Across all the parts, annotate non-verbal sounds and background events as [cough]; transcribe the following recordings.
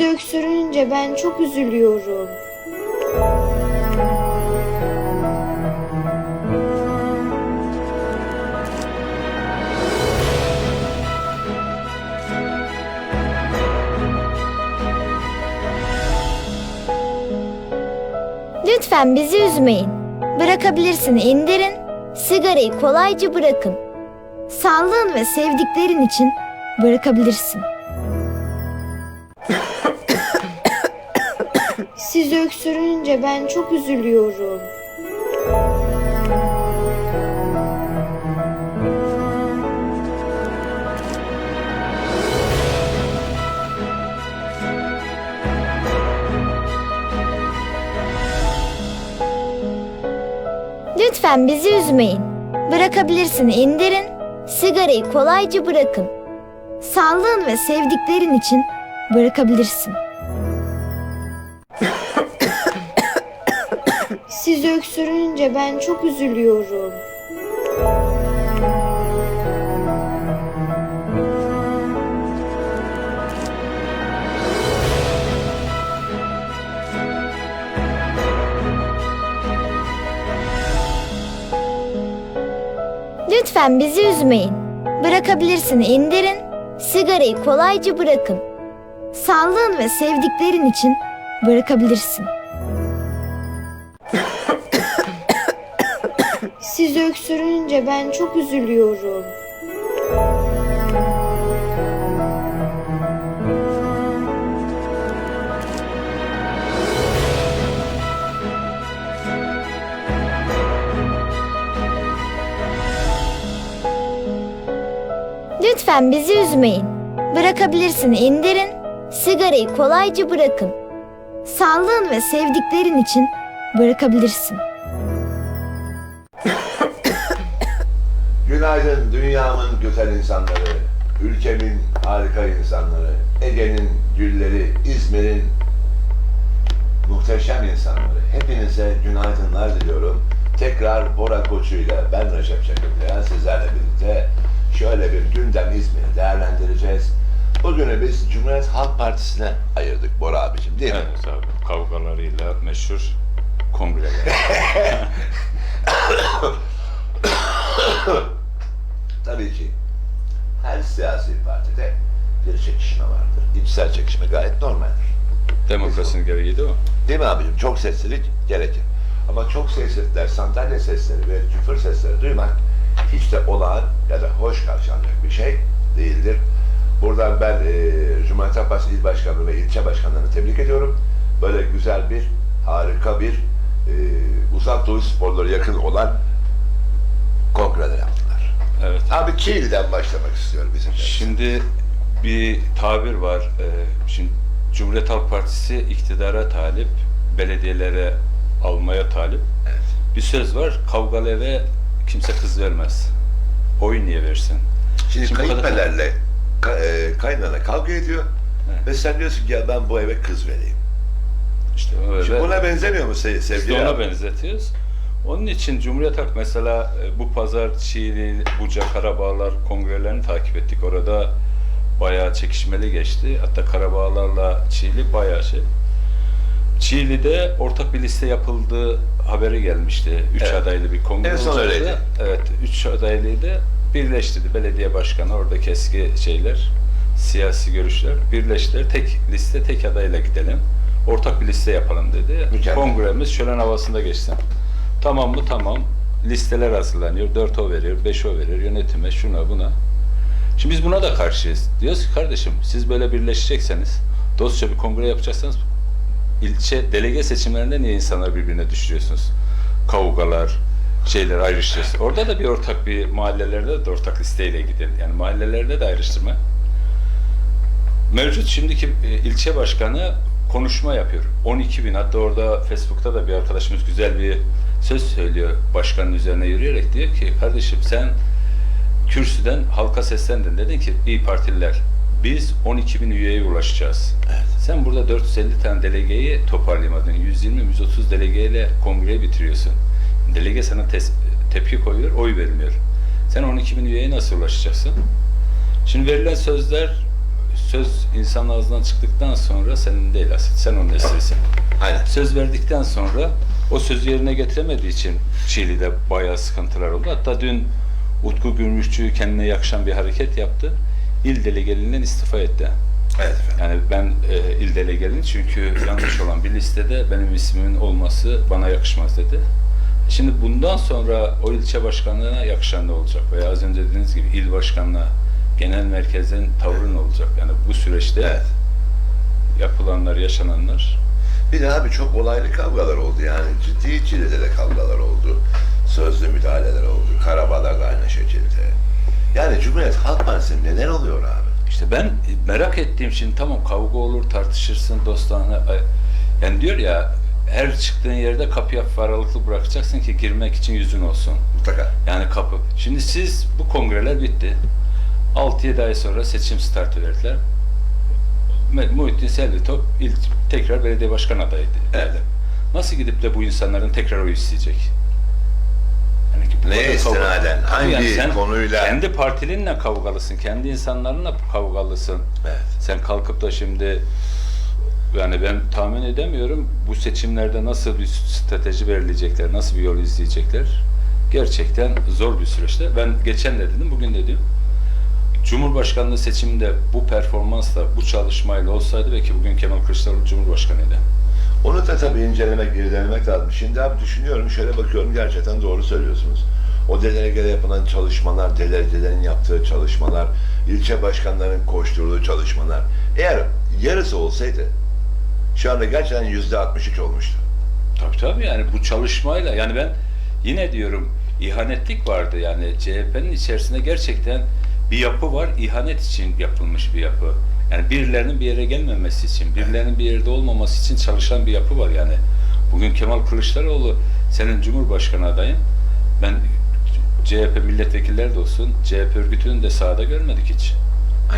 Siz öksürünce ben çok üzülüyorum. Lütfen bizi üzmeyin. Bırakabilirsin indirin. Sigarayı kolayca bırakın. Sağlığın ve sevdiklerin için bırakabilirsin. Siz öksürünce ben çok üzülüyorum. Lütfen bizi üzmeyin. Bırakabilirsin indirin. Sigarayı kolayca bırakın. Sağlığın ve sevdiklerin için bırakabilirsin. Siz öksürünce ben çok üzülüyorum. Lütfen bizi üzmeyin. Bırakabilirsin indirin. Sigarayı kolayca bırakın. Sağlığın ve sevdiklerin için bırakabilirsin. Siz öksürünce ben çok üzülüyorum. Lütfen bizi üzmeyin. Bırakabilirsin indirin. Sigarayı kolayca bırakın. Sağlığın ve sevdiklerin için bırakabilirsin. Günaydın dünyamın güzel insanları, ülkemin harika insanları, Ege'nin gülleri, İzmir'in muhteşem insanları. Hepinize günaydınlar diliyorum. Tekrar Bora Koçu ile ben Recep Çakırlı'ya sizlerle birlikte şöyle bir gündem İzmir'i değerlendireceğiz. Bugünü biz Cumhuriyet Halk Partisi'ne ayırdık Bora abicim değil mi? Evet abi. Kavgalarıyla meşhur kongreler. [laughs] [laughs] Tabii ki her siyasi partide bir çekişme vardır. İçsel çekişme gayet normaldir. Demokrasinin gereği de o. Değil mi abicim? Çok seslilik gerekir. Ama çok seslilikler, sandalye sesleri ve küfür sesleri duymak hiç de olağan ya da hoş karşılanacak bir şey değildir. Buradan ben e, Cumhuriyet Halk Partisi İl Başkanı ve ilçe başkanlarını tebrik ediyorum. Böyle güzel bir, harika bir e, uzak doğu sporları yakın olan kongreler yaptılar. Evet. Abi Kiel'den başlamak istiyorum bizim. Şimdi bir tabir var. Ee, Şimdi Cumhuriyet Halk Partisi iktidara talip, belediyelere almaya talip. Evet. Bir söz var. Kavgalı eve kimse kız vermez. Oy niye versin? Şimdi, Şimdi bu kadar- kayınpederle ka, e, kaynana kavga ediyor Evet. ve sen diyorsun ki ya ben bu eve kız vereyim. İşte eve- Şimdi buna benzemiyor mu se- Biz de sevgili ona abi? benzetiyoruz. Onun için Cumhuriyet Halk mesela e, bu pazar Çiğli, Buca, Karabağlar kongrelerini takip ettik. Orada bayağı çekişmeli geçti. Hatta Karabağlar'la Çiğli bayağı şey. Çiğli'de ortak bir liste yapıldığı haberi gelmişti. Üç Evet. adaylı bir kongre En son olacaktı. öyleydi. Evet, üç adaylıyı da birleştirdi. Belediye başkanı, oradaki eski şeyler, siyasi görüşler birleştiler. Tek liste, tek adayla gidelim. Ortak bir liste yapalım dedi. Mükemmel. Kongremiz şölen havasında geçsin. Tamam mı? Tamam. Listeler hazırlanıyor. Dört o veriyor, beş o veriyor yönetime, şuna buna. Şimdi biz buna da karşıyız. Diyoruz ki kardeşim siz böyle birleşecekseniz, dostça bir kongre yapacaksanız ilçe delege seçimlerinde niye insanları birbirine düşürüyorsunuz? Kavgalar, şeyler ayrıştırıyorsunuz. Orada da bir ortak bir mahallelerde de ortak listeyle gidin. Yani mahallelerde de ayrıştırma. Mevcut şimdiki e, ilçe başkanı konuşma yapıyor. 12 bin hatta orada Facebook'ta da bir arkadaşımız güzel bir söz söylüyor başkanın üzerine yürüyerek diyor ki kardeşim sen kürsüden halka seslendin dedin ki iyi partililer biz 12 bin üyeye ulaşacağız. Sen burada 450 tane delegeyi toparlayamadın. 120-130 delegeyle kongreyi bitiriyorsun. Delege sana tepki koyuyor, oy vermiyor. Sen 12 bin üyeye nasıl ulaşacaksın? Şimdi verilen sözler söz insan ağzından çıktıktan sonra senin değil aslında. Sen onun esirisin. Aynen. Söz verdikten sonra o sözü yerine getiremediği için Şili'de bayağı sıkıntılar oldu. Hatta dün Utku Gümrüşçü kendine yakışan bir hareket yaptı. İl delegeliğinden istifa etti. Evet efendim. Yani ben e, il delegeliyim çünkü yanlış olan bir listede benim ismimin olması bana yakışmaz dedi. Şimdi bundan sonra o ilçe başkanlığına yakışan ne olacak? Veya az önce dediğiniz gibi il başkanlığı, genel merkezin tavrı ne olacak? Yani bu süreçte Evet. yapılanlar, yaşananlar Bir de abi çok olaylı kavgalar oldu yani. Ciddi çilede de kavgalar oldu. Sözlü müdahaleler oldu. Karabağlar da aynı şekilde. Yani Cumhuriyet Halk Partisi neden oluyor abi? İşte ben merak ettiğim şimdi tamam kavga olur, tartışırsın, dostane. Yani diyor ya her çıktığın yerde kapıya aralıklı bırakacaksın ki girmek için yüzün olsun. Mutlaka. Yani kapı. Şimdi siz bu kongreler bitti. 6-7 ay sonra seçim startı verdiler. Muhittin Selvitop ilk tekrar belediye başkan adayıydı. Evet. Nasıl gidip de bu insanların tekrar oy isteyecek? Yani ki bu Neye istinaden? Hangi konuyla? Kendi partilinle kavgalısın, kendi insanlarınla kavgalısın. Evet. Sen kalkıp da şimdi yani ben tahmin edemiyorum bu seçimlerde nasıl bir strateji belirleyecekler, nasıl bir yol izleyecekler. Gerçekten zor bir süreçte. Ben geçen de dedim, bugün de diyorum. Cumhurbaşkanlığı seçiminde bu performansla, bu çalışmayla olsaydı belki bugün Kemal Kılıçdaroğlu Cumhurbaşkanıydı. Onu da tabii incelemek, irdelemek lazım. Şimdi abi düşünüyorum, şöyle bakıyorum gerçekten doğru söylüyorsunuz. O delegede yapılan çalışmalar, delegelerin yaptığı çalışmalar, ilçe başkanlarının koşturduğu çalışmalar. Eğer yarısı olsaydı şu anda gerçekten yüzde 63 olmuştu. Tabii tabii yani bu çalışmayla yani ben yine diyorum ihanetlik vardı yani CHP'nin içerisinde gerçekten bir yapı var ihanet için yapılmış bir yapı. Yani birilerinin bir yere gelmemesi için, birilerinin bir yerde olmaması için çalışan bir yapı var yani. Bugün Kemal Kılıçdaroğlu senin Cumhurbaşkanı adayın. Ben CHP milletvekilleri de olsun, CHP örgütünü de sahada görmedik hiç.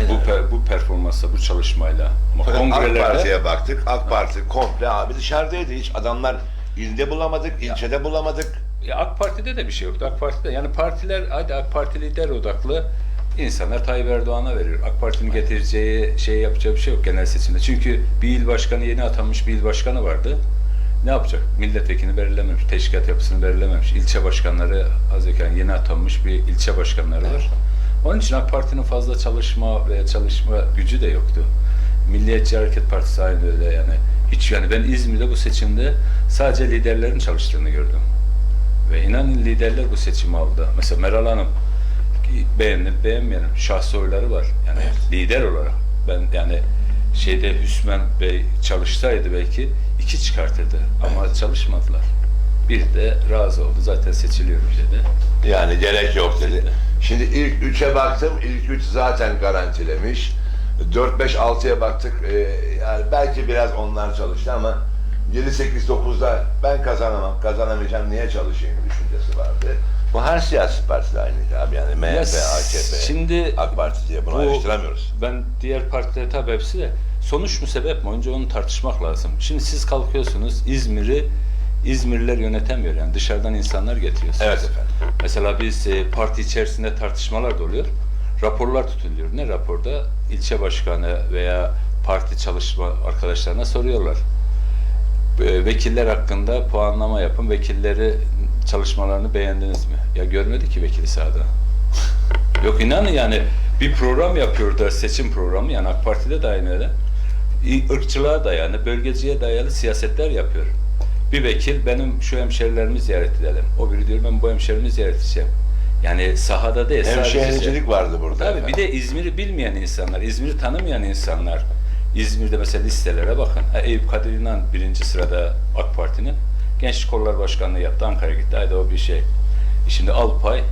Bu, per- bu performansla, bu çalışmayla. Ama Fakat AK kongrelerde- Parti'ye baktık. AK Parti komple abi dışarıdaydı. Hiç adamlar ilde bulamadık, ilçede bulamadık. Ya AK Parti'de de bir şey yoktu. AK Parti'de yani partiler hadi AK Parti lider odaklı insanlar Tayyip Erdoğan'a veriyor. AK Parti'nin getireceği şey yapacağı bir şey yok genel seçimde. Çünkü bir il başkanı yeni atanmış bir il başkanı vardı. Ne yapacak? Milletvekilini belirlememiş, teşkilat yapısını belirlememiş. İlçe başkanları hazırken yeni atanmış bir ilçe başkanları var. Onun için AK Parti'nin fazla çalışma veya çalışma gücü de yoktu. Milliyetçi Hareket Partisi aynı öyle yani. Hiç yani ben İzmir'de bu seçimde sadece liderlerin çalıştığını gördüm. Ve inanın liderler bu seçimi aldı. Mesela Meral Hanım beğendim, beğenmeyelim. Şahsi oyları var. Yani lider olarak. Ben yani şeyde Hüsmen Bey çalışsaydı belki iki çıkartırdı. Ama çalışmadılar. Bir de razı oldu. Zaten seçiliyorum dedi. Yani gerek yok dedi. Şimdi ilk üçe baktım. İlk üç zaten garantilemiş. 4, 5, 6'ya baktık. Ee, yani belki biraz onlar çalıştı ama 7, 8, 9'da ben kazanamam, kazanamayacağım, niye çalışayım düşüncesi vardı. Bu her siyasi partide aynıydı abi yani MHP, AKP, şimdi AK Parti diye bunu bu- ayrıştıramıyoruz. Ben diğer partileri tabii hepsi de sonuç mu sebep mi? Önce onu tartışmak lazım. Şimdi siz kalkıyorsunuz İzmir'i İzmirliler yönetemiyor yani dışarıdan insanlar getiriyorsunuz. Evet efendim. Mesela biz e, parti içerisinde tartışmalar da oluyor. Raporlar tutuluyor. Ne raporda? İlçe başkanı veya parti çalışma arkadaşlarına soruyorlar. E, Vekiller hakkında puanlama yapın. Vekilleri çalışmalarını beğendiniz mi? Ya görmedi ki vekili sahada. [laughs] Yok inanın yani bir program yapıyor da seçim programı yani AK Parti'de de aynı öyle. İ- ırkçılığa dayanı, bölgeciye dayalı siyasetler yapıyor. Bir vekil benim şu hemşerilerimi ziyaret edelim. O biri diyor ben bu hemşerimi ziyaret edeceğim. Yani sahada değil sadece- Hemşehricilik vardı burada. Tabii efendim. bir de İzmir'i bilmeyen insanlar, İzmir'i tanımayan insanlar. İzmir'de mesela listelere bakın. Eyüp Kadir İnan birinci sırada AK Parti'nin. Gençlik Kolları Başkanlığı yaptı, Ankara'ya gitti. Haydi o bir şey. E Şimdi Alpay,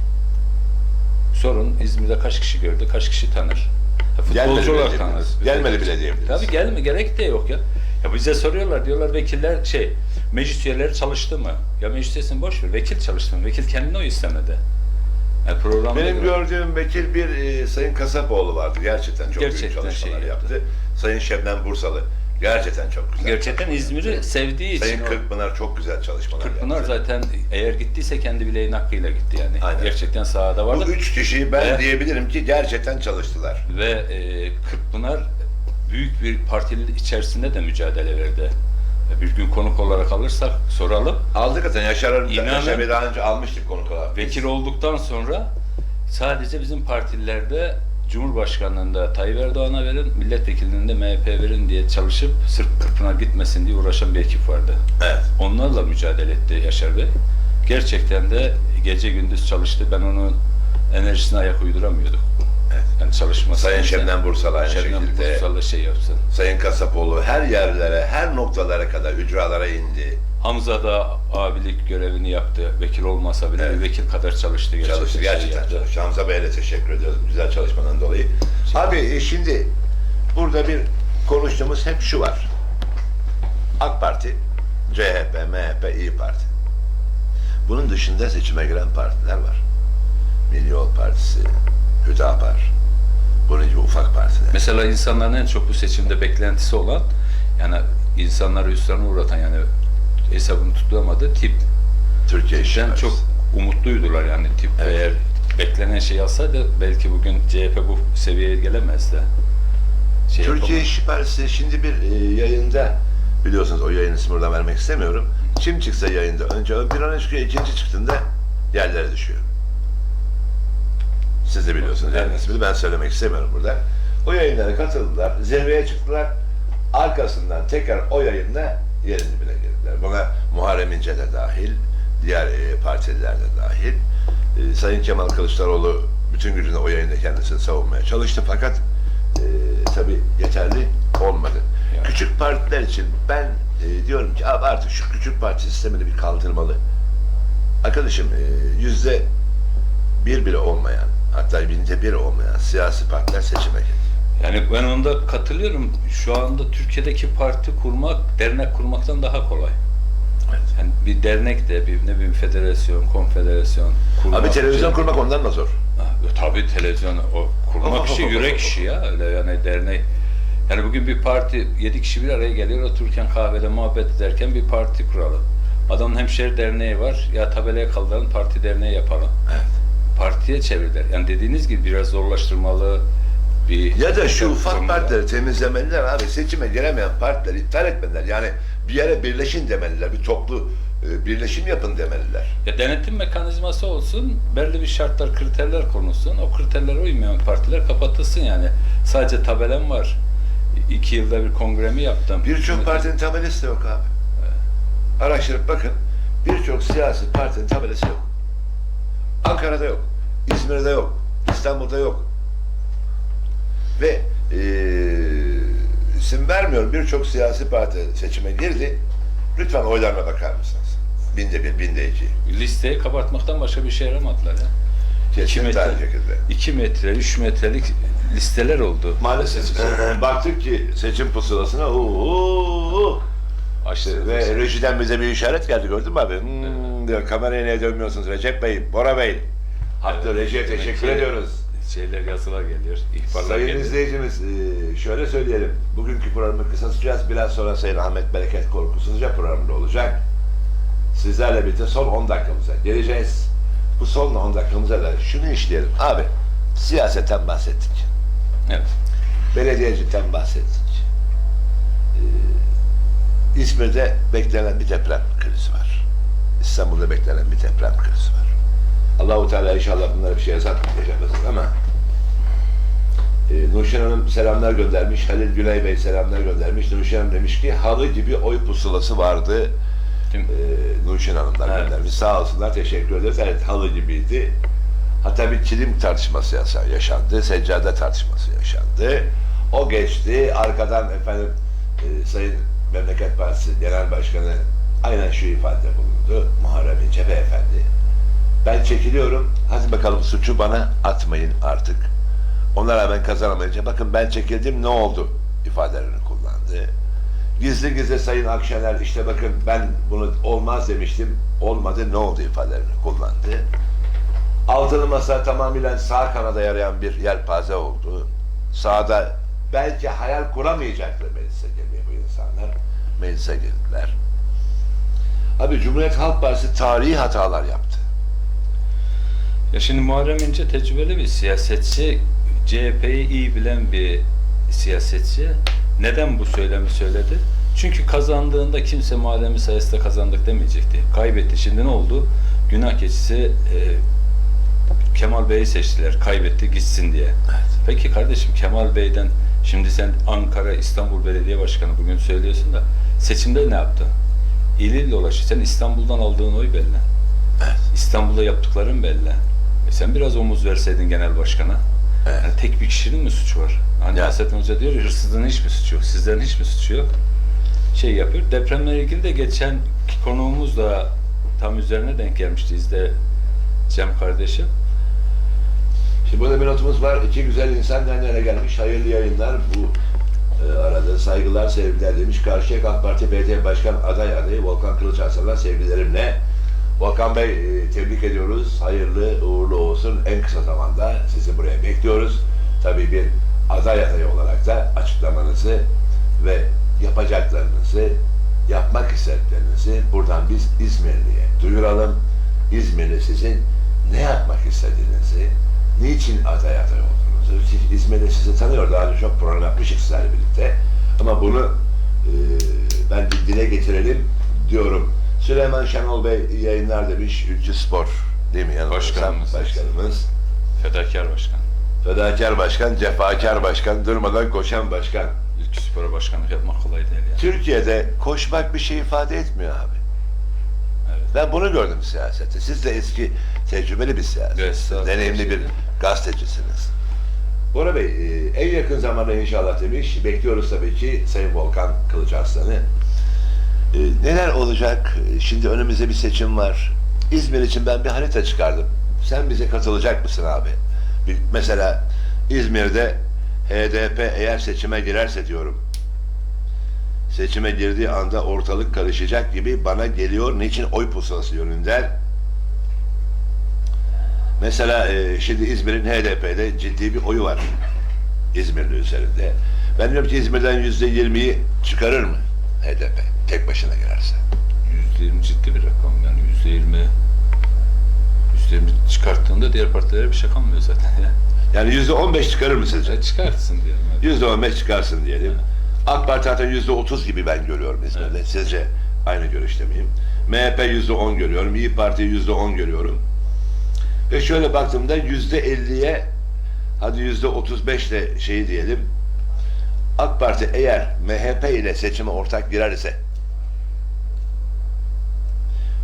sorun İzmir'de kaç kişi gördü, kaç kişi tanır? Futbolcu olarak tanır. Gelmedi bile diyebiliriz. Tabii gelme, gerek de yok ya. Ya bize soruyorlar, diyorlar vekiller şey, meclis üyeleri çalıştı mı? Ya meclis üyesini boş ver, vekil çalıştı mı? Vekil kendine oy istemedi. Yani programda Benim gördüğüm vekil bir e, Sayın Kasapoğlu vardı. Gerçekten çok büyük Gerçekten çalışmalar şey yaptı. yaptı. Sayın Şebnem Bursalı. Gerçekten çok güzel. Gerçekten İzmir'i sevdiği için Sayın Kırkpınar çok güzel çalışmalar Kırkpınar yaptı. zaten eğer gittiyse kendi bileğin hakkıyla gitti yani. Aynen. Gerçekten sahada vardı. Bu üç kişiyi ben Evet. diyebilirim ki gerçekten çalıştılar. Ve e, Kırkpınar büyük bir partinin içerisinde de mücadele verdi. Bir gün konuk olarak alırsak soralım. Aldık zaten Yaşar Bey daha önce almıştık konuk olarak. Vekil olduktan sonra sadece bizim partilerde Cumhurbaşkanlığında Tayyip Erdoğan'a verin, milletvekilliğinde MHP verin diye çalışıp sırf Kırpınar gitmesin diye uğraşan bir ekip vardı. Evet. Onlarla mücadele etti Yaşar Bey. Gerçekten de gece gündüz çalıştı. Ben onun enerjisine ayak uyduramıyordum. Evet. Yani çalışması. Sayın Şebnem Bursal aynı Şebnem şekilde. Bursalı şey yapsın. Sayın Kasapoğlu her yerlere, her noktalara kadar, ücralara indi. Hamza da abilik görevini yaptı. Vekil olmasa bile Evet. bir vekil kadar çalıştı. Gerçekten Çalıştı, şey gerçekten yaptı. çalıştı. Hamza Bey'e de teşekkür ediyoruz güzel çalışmadan dolayı. Abi e, şimdi burada bir konuştuğumuz hep şu var. AK Parti, CHP, MHP, İyi Parti. Bunun dışında seçime giren partiler var. Milli Yol Partisi, Hüdapar, bunun gibi ufak partiler. Mesela insanların en çok bu seçimde beklentisi olan yani insanları hüsrana uğratan yani hesabını tutulamadı tip. Türkiye Partisi. çok umutluydular yani tip Evet. eğer beklenen şey alsaydı belki bugün CHP bu seviyeye gelemezdi. Şey Türkiye yapamaz. İşçi Partisi şimdi bir e, yayında biliyorsunuz o yayın ismi buradan vermek istemiyorum. Kim çıksa yayında önce ön plana çıkıyor, ikinci çıktığında yerlere düşüyor. Siz de biliyorsunuz yayın Evet. ismini ben söylemek istemiyorum burada. O yayınlara katıldılar, zirveye çıktılar. Arkasından tekrar o yayında yerin dibine girdiler. Buna Muharrem İnce de dahil, diğer e, partililer de dahil. E, Sayın Kemal Kılıçdaroğlu bütün gücünü o yayında kendisini savunmaya çalıştı fakat e, tabii yeterli olmadı. Yani. Küçük partiler için ben e, diyorum ki abi artık şu küçük parti sistemini bir kaldırmalı. Arkadaşım e, yüzde bir bile olmayan hatta binde bir olmayan siyasi partiler seçime girdi. Yani ben onda katılıyorum. Şu anda Türkiye'deki parti kurmak, dernek kurmaktan daha kolay. Yani bir dernek de, bir ne bileyim federasyon, konfederasyon kurmak. Abi televizyon için- kurmak ondan da zor. Ha, tabii televizyon o kurmak [laughs] işi yürek işi ya öyle yani dernek. Yani bugün bir parti yedi kişi bir araya geliyor otururken kahvede muhabbet ederken bir parti kuralım. Adamın hemşeri derneği var ya tabelaya kaldıralım parti derneği yapalım. Evet. Partiye çevirdiler. Yani dediğiniz gibi biraz zorlaştırmalı bir Ya da şu ufak partileri temizlemeliler abi. Seçime giremeyen partileri iptal etmeliler. Yani bir yere birleşin demeliler. Bir toplu e, birleşim yapın demeliler. Ya denetim mekanizması olsun, belli bir şartlar, kriterler konulsun. O kriterlere uymayan partiler kapatılsın yani. Sadece tabelem var. İki yılda bir kongremi yaptım. Birçok partinin tabelası da yok abi. Araştırıp bakın. Birçok siyasi partinin tabelası yok. Ankara'da yok. İzmir'de yok. İstanbul'da yok. Ve eee isim vermiyorum. Birçok siyasi parti seçime girdi. Lütfen oylarına bakar mısınız? Binde bir, binde iki. Listeyi kabartmaktan başka bir şey yaramadılar ya. İki Kesin metre, aynı şekilde. 2 metre, 3 metrelik listeler oldu. Maalesef. Baktık ki seçim pusulasına uuu Açtı. ve rejiden bize bir işaret geldi gördün mü abi? Hmm, diyor kameraya niye dönmüyorsunuz Recep Bey, Bora Bey? Hatta Evet. rejiye teşekkür ediyoruz. Şeyler yazılar geliyor, ihbarlar Sayın geliyor. izleyicimiz e, şöyle söyleyelim. Bugünkü programı kısa tutacağız. Biraz sonra Sayın Ahmet Bereket Korkusuzca programında olacak. Sizlerle birlikte son 10 dakikamıza geleceğiz. Bu son 10 dakikamıza da şunu işleyelim. Abi siyasetten bahsettik. Evet. Belediyecilikten bahsettik. Ee, İzmir'de beklenen bir deprem krizi var. İstanbul'da beklenen bir deprem krizi var. Allahu Teala inşallah bunlara bir şey yazar yaşamasın ama e, Nurşen Hanım selamlar göndermiş. Halil Güney Bey selamlar göndermiş. Nurşen Hanım demiş ki halı gibi oy pusulası vardı. Mi? Ee, Nurşen Hanım'dan Evet. göndermiş. Sağ olsunlar. Teşekkür ederiz. Evet halı gibiydi. Hatta bir kilim tartışması yaşandı. Seccade tartışması yaşandı. O geçti. Arkadan efendim e, Sayın Memleket Partisi Genel Başkanı aynen şu ifade bulundu. Muharrem İnce Beyefendi. Ben çekiliyorum. Hadi bakalım suçu bana atmayın artık. Ona rağmen kazanamayınca bakın ben çekildim ne oldu ifadelerini kullandı. Gizli gizli Sayın Akşener işte bakın ben bunu olmaz demiştim. Olmadı ne oldu ifadelerini kullandı. Altılı masa tamamıyla sağ kanada yarayan bir yelpaze oldu. Sağda belki hayal kuramayacaktı meclise girmeye bu insanlar. Meclise girdiler. Abi Cumhuriyet Halk Partisi tarihi hatalar yaptı. Ya şimdi Muharrem İnce tecrübeli bir siyasetçi, CHP'yi iyi bilen bir siyasetçi. Neden bu söylemi söyledi? Çünkü kazandığında kimse mahallemi sayesinde kazandık demeyecekti. Kaybetti. Şimdi ne oldu? Günah keçisi e, Kemal Bey'i seçtiler. Kaybetti gitsin diye. Peki kardeşim Kemal Bey'den şimdi sen Ankara İstanbul Belediye Başkanı bugün söylüyorsun da seçimde ne yaptın? İl il dolaşı. Sen İstanbul'dan aldığın oy belli. İstanbul'da yaptıkların belli. E sen biraz omuz verseydin genel başkana. Evet. Yani tek bir kişinin mi suçu var? Hani Ya. Hasrettin Hoca diyor ya, hırsızlığın hiçbir suçu yok. Sizlerin hiçbir suçu yok. Şey yapıyor. Depremle ilgili de geçen konuğumuz da tam üzerine denk gelmişti. İzle Cem kardeşim. Şimdi burada bir notumuz var. İki güzel insan yana gelmiş. Hayırlı yayınlar. Bu e, arada saygılar, sevgiler demiş. Karşıyaka AK Parti BT Başkan aday adayı Volkan Kılıçarslan'a sevgilerimle. Volkan Bey e, tebrik ediyoruz. Hayırlı uğurlu olsun. En kısa zamanda sizi buraya bekliyoruz. Tabii bir aday adayı olarak da açıklamanızı ve yapacaklarınızı, yapmak istediklerinizi buradan biz İzmirli'ye duyuralım. İzmirli sizin ne yapmak istediğinizi, niçin aday aday olduğunuzu, İzmirli sizi tanıyor, daha önce çok program yapmıştık sizlerle birlikte. Ama bunu e, ben dile getirelim diyorum. Süleyman Şenol Bey yayınlar demiş, Ülkü Spor değil mi? Yanılmıyorsam Başkanımız. Başkanımız. Fedakar başkan. Fedakar başkan, cefakar başkan, durmadan koşan başkan. Ülkü Spor'a başkanlık yapmak kolay değil yani. Türkiye'de koşmak bir şey ifade etmiyor abi. Evet. Ben bunu gördüm siyasette. Siz de eski tecrübeli bir siyasetçisiniz. Evet, deneyimli bir gazetecisiniz. Bora Bey, e, en yakın zamanda inşallah demiş. Bekliyoruz tabii ki Sayın Volkan Kılıçarslan'ı. E, neler olacak? E, Şimdi önümüzde bir seçim var. İzmir için ben bir harita çıkardım. Sen bize katılacak mısın abi? Bir, mesela İzmir'de HDP eğer seçime girerse diyorum. Seçime girdiği anda ortalık karışacak gibi bana geliyor. Niçin oy pusulası yönünden? Mesela e, şimdi İzmir'in HDP'de ciddi bir oyu var. İzmirli üzerinde. Ben diyorum ki İzmir'den yüzde yirmiyi çıkarır mı HDP tek başına girerse? Yüzde yirmi ciddi bir rakam yani yüzde yirmi yüzde yirmi çıkarttığında diğer partilere bir şey kalmıyor zaten ya. Yani yüzde on beş çıkarır mı sizce? Ya çıkartsın diyelim. Yüzde on beş çıkarsın diyelim. AK Parti zaten yüzde otuz gibi ben görüyorum İzmir'de. Sizce aynı görüşte miyim? MHP yüzde on görüyorum. İyi Parti yüzde on görüyorum. Ve şöyle baktığımda yüzde elliye hadi yüzde otuz beşle şeyi diyelim. AK Parti eğer MHP ile seçime ortak girer ise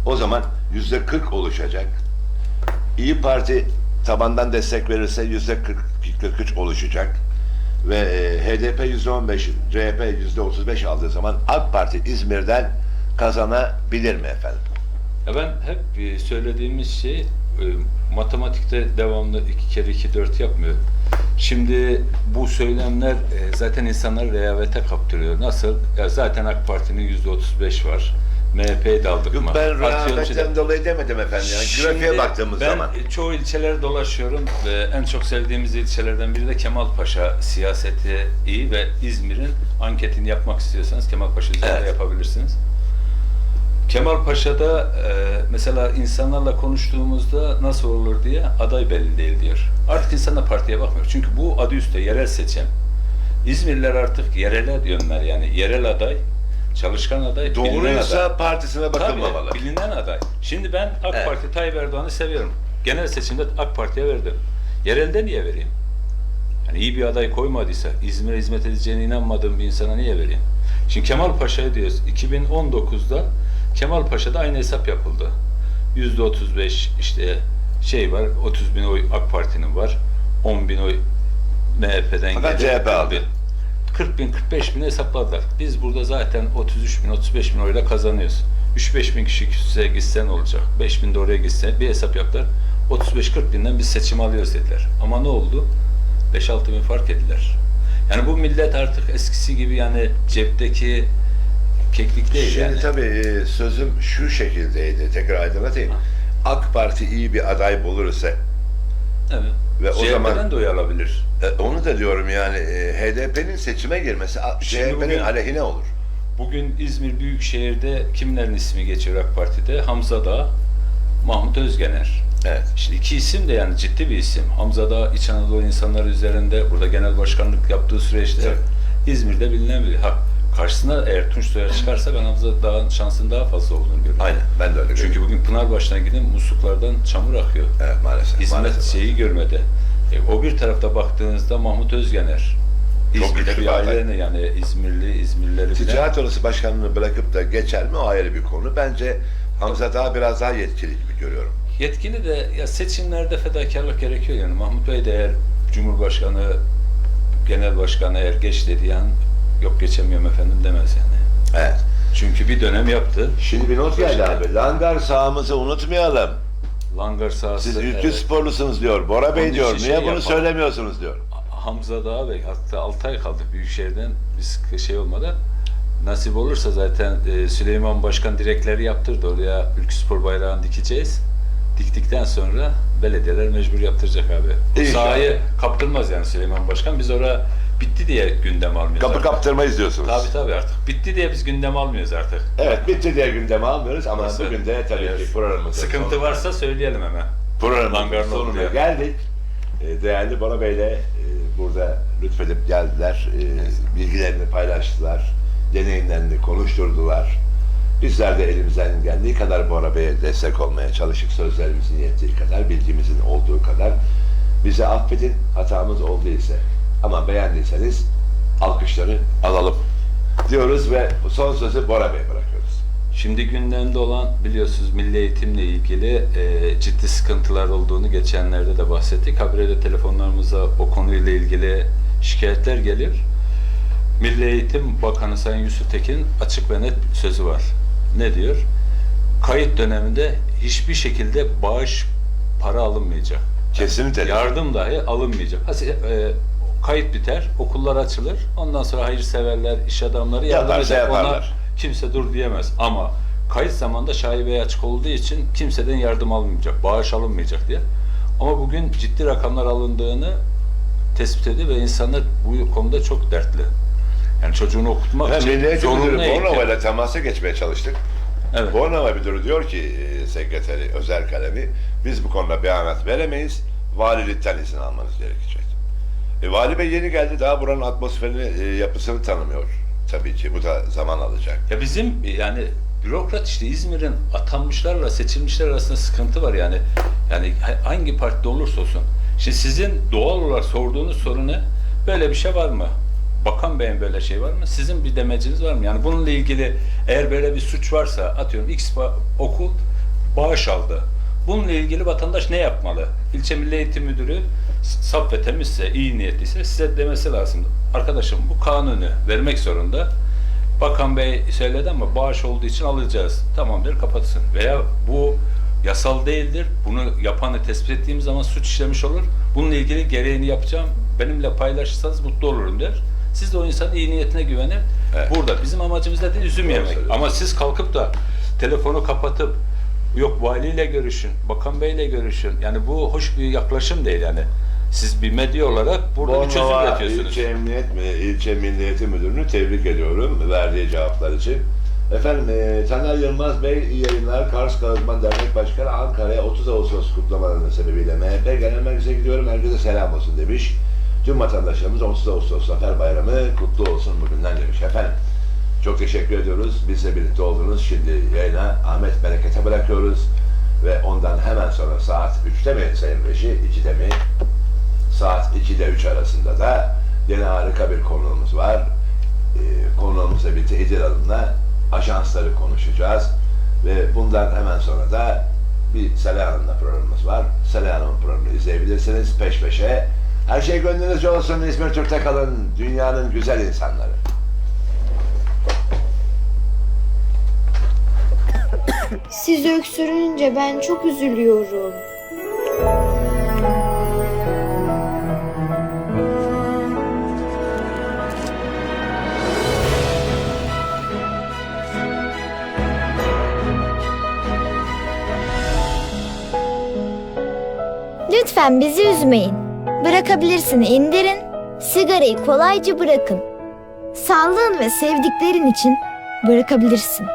o zaman yüzde kırk oluşacak. İyi Parti tabandan destek verirse yüzde 43 oluşacak ve e, HDP yüzde 15, CHP yüzde 35 aldığı zaman AK Parti İzmir'den kazanabilir mi efendim? Ya ben hep e, söylediğimiz şey e, matematikte devamlı iki kere iki dört yapmıyor. Şimdi bu söylemler zaten insanları rehavete kaptırıyor. Nasıl? Ya zaten AK Parti'nin yüzde otuz beş var. Yok mı? ben rehavetten işte- dolayı demedim efendim. Yani grafiğe Şimdi baktığımız ben zaman. çoğu ilçelere dolaşıyorum ve en çok sevdiğimiz ilçelerden biri de Kemalpaşa siyaseti iyi ve İzmir'in anketini yapmak istiyorsanız Kemalpaşa üzerinde Evet. yapabilirsiniz. Kemalpaşa'da e, mesela insanlarla konuştuğumuzda nasıl olur diye aday belli değil diyor. Artık insanlar partiye bakmıyor. Çünkü bu adı üstte yerel seçim. İzmirliler artık yerele diyorlar yani yerel aday, çalışkan aday, bilinen aday. Doğruysa partisine bakılmamalı. Tabii, bilinen aday. Şimdi ben AK Evet. Parti Tayyip Erdoğan'ı seviyorum. Genel seçimde AK Parti'ye verdim. Yerelde niye vereyim? Yani iyi bir aday koymadıysa, İzmir'e hizmet edeceğine inanmadığım bir insana niye vereyim? Şimdi Kemal Paşa'ya diyoruz. 2019'da Kemal Paşa'da aynı hesap yapıldı. Yüzde 35 işte şey var, 30 bin oy AK Parti'nin var. 10 bin oy MHP'den Fakat. CHP aldı. 40 bin, 45 bin hesapladılar. Biz burada zaten 33 bin, 35 bin oyla kazanıyoruz. 3-5 bin kişi küsüze gitsen olacak. 5 bin de oraya gitse bir hesap yaptılar. 35-40 binden biz seçim alıyoruz dediler. Ama ne oldu? 5-6 bin fark ettiler. Yani bu millet artık eskisi gibi yani cepteki keklik değil Şimdi yani. tabii e, sözüm şu şekildeydi. Tekrar aydınlatayım. AK Parti iyi bir aday bulursa Evet. Ve o CHP'den zaman- de oy alabilir. e, onu da diyorum yani e, HDP'nin seçime girmesi Şimdi CHP'nin aleyhine olur. Bugün İzmir Büyükşehir'de kimlerin ismi geçiyor AK Parti'de? Hamza Dağ, Mahmut Özgener. Evet. İşte iki isim de yani ciddi bir isim. Hamza da İç Anadolu insanları üzerinde burada genel başkanlık yaptığı süreçte Evet. İzmir'de bilinen biri. Ha, karşısına eğer Tunç Soyer çıkarsa ben Hamza Dağ'ın şansının daha fazla olduğunu görüyorum. Aynen ben de öyle Çünkü görüyorum. bugün Pınarbaşı'na gidin musluklardan çamur akıyor. Evet maalesef. Hizmet maalesef. şeyi görmedi. E, o bir tarafta baktığınızda Mahmut Özgener. Çok İzmir'de bir ailenin yani İzmirli, İzmirlileri. Ticaret Odası Başkanlığı'nı bırakıp da geçer mi o ayrı bir konu. Bence Hamza daha biraz daha yetkili gibi görüyorum. Yetkili de ya seçimlerde fedakarlık gerekiyor yani. Mahmut Bey de eğer Cumhurbaşkanı, Genel Başkanı eğer geç dediği an yok geçemiyorum efendim demez yani. Evet. Çünkü bir dönem yaptı. Şimdi bir not geldi abi. Langar sahamızı unutmayalım. Langar sahası. Siz ülke evet. sporlusunuz diyor. Bora Bey Onun diyor. Niye şey bunu yapalım. söylemiyorsunuz diyor. Hamza Dağ Bey hatta 6 ay kaldık Büyükşehir'den biz şey olmadan nasip olursa zaten e, Süleyman Başkan direkleri yaptırdı oraya ülke spor bayrağını dikeceğiz. Diktikten sonra belediyeler mecbur yaptıracak abi. Bu sahayı kaptırmaz yani Süleyman Başkan. Biz oraya bitti diye gündem almıyoruz. Kapı artık. kaptırmayız diyorsunuz. Tabii tabii artık. Bitti diye biz gündem almıyoruz artık. Evet bitti diye gündeme almıyoruz ama Nasıl? bugün de tabii Evet. ki programımızın Sıkıntı sonuna- varsa söyleyelim hemen. programımızın Langar'ın sonuna geldik. Ee, Değerli Bora Bey'le e, burada lütfedip geldiler. E, Bilgilerini paylaştılar. Deneyimlerini konuşturdular. Bizler de elimizden geldiği kadar Bora Bey'e destek olmaya çalışıp sözlerimizin yettiği kadar, bilgimizin olduğu kadar bize affedin hatamız olduysa. Ama beğendiyseniz alkışları alalım diyoruz ve son sözü Bora Bey'e bırakıyoruz. Şimdi gündemde olan biliyorsunuz milli eğitimle ilgili e, ciddi sıkıntılar olduğunu geçenlerde de bahsettik. Habire de telefonlarımıza o konuyla ilgili şikayetler gelir. Milli Eğitim Bakanı Sayın Yusuf Tekin'in açık ve net sözü var. Ne diyor? Kayıt döneminde hiçbir şekilde bağış para alınmayacak. Kesinlikle. Yardım dahi alınmayacak. Ha, e, kayıt biter, okullar açılır. Ondan sonra hayırseverler, iş adamları yardım Yaparsa eder. Ona yaparlar. kimse dur diyemez. Ama kayıt zamanında şaibeye açık olduğu için kimseden yardım alınmayacak, bağış alınmayacak diye. Ama bugün ciddi rakamlar alındığını tespit ediyor ve insanlar bu konuda çok dertli. Yani çocuğunu okutmak Hem için Milli Eğitim zorunlu Müdürü eğitim. Bornova ile temasa geçmeye çalıştık. Evet. Bornova Müdürü diyor ki e, sekreteri özel kalemi biz bu konuda beyanat veremeyiz. Valilikten izin almanız gerekecek. E, Vali Bey yeni geldi daha buranın atmosferini, e, yapısını tanımıyor. Tabii ki bu da zaman alacak. Ya bizim yani bürokrat işte İzmir'in atanmışlarla seçilmişler arasında sıkıntı var yani. Yani ha- hangi partide olursa olsun. Şimdi sizin doğal olarak sorduğunuz soru ne? Böyle bir şey var mı? Bakan Bey'in böyle şey var mı? Sizin bir demeciniz var mı? Yani bununla ilgili eğer böyle bir suç varsa atıyorum X okul bağış aldı. Bununla ilgili vatandaş ne yapmalı? İlçe Milli Eğitim Müdürü saf ve temizse, iyi niyetliyse size demesi lazım. Arkadaşım bu kanunu vermek zorunda. Bakan Bey söyledi ama bağış olduğu için alacağız. Tamam der kapatsın. Veya bu yasal değildir. Bunu yapanı tespit ettiğim zaman suç işlemiş olur. Bununla ilgili gereğini yapacağım. Benimle paylaşırsanız mutlu olurum der. Siz de o insanın iyi niyetine güvenir. Evet. Burada bizim amacımız da değil üzüm yemek. Ama siz kalkıp da telefonu kapatıp yok valiyle görüşün, bakan beyle görüşün. Yani bu hoş bir yaklaşım değil yani. Siz bir medya olarak burada bir çözüm Bornova üretiyorsunuz. İlçe Emniyet İlçe Milli Eğitim Müdürü'nü tebrik ediyorum verdiği cevaplar için. Efendim e, Taner Yılmaz Bey iyi yayınlar. Kars Kağıtman Dernek Başkanı Ankara'ya 30 Ağustos kutlamalarının sebebiyle MHP Genel Merkezi'ne gidiyorum. Herkese selam olsun demiş. Tüm vatandaşlarımız 30 Ağustos Zafer Bayramı kutlu olsun bugünden demiş. Efendim çok teşekkür ediyoruz. Bizle birlikte oldunuz. Şimdi yayına Ahmet Bereket'e bırakıyoruz. Ve ondan hemen sonra saat 3'te mi Sayın Reji, 2'de mi? Saat 2'de 3 arasında da yine harika bir konuğumuz var. Ee, konuğumuzla birlikte İdil Hanım'la ajansları konuşacağız. Ve bundan hemen sonra da bir Sela Hanım'la programımız var. Sela Hanım'ın programını izleyebilirsiniz peş peşe. Her şey gönlünüzce olsun. İzmir Türk'te kalın. Dünyanın güzel insanları. Siz öksürünce ben çok üzülüyorum. Lütfen bizi üzmeyin. Bırakabilirsin indirin, sigarayı kolayca bırakın. Sağlığın ve sevdiklerin için bırakabilirsin.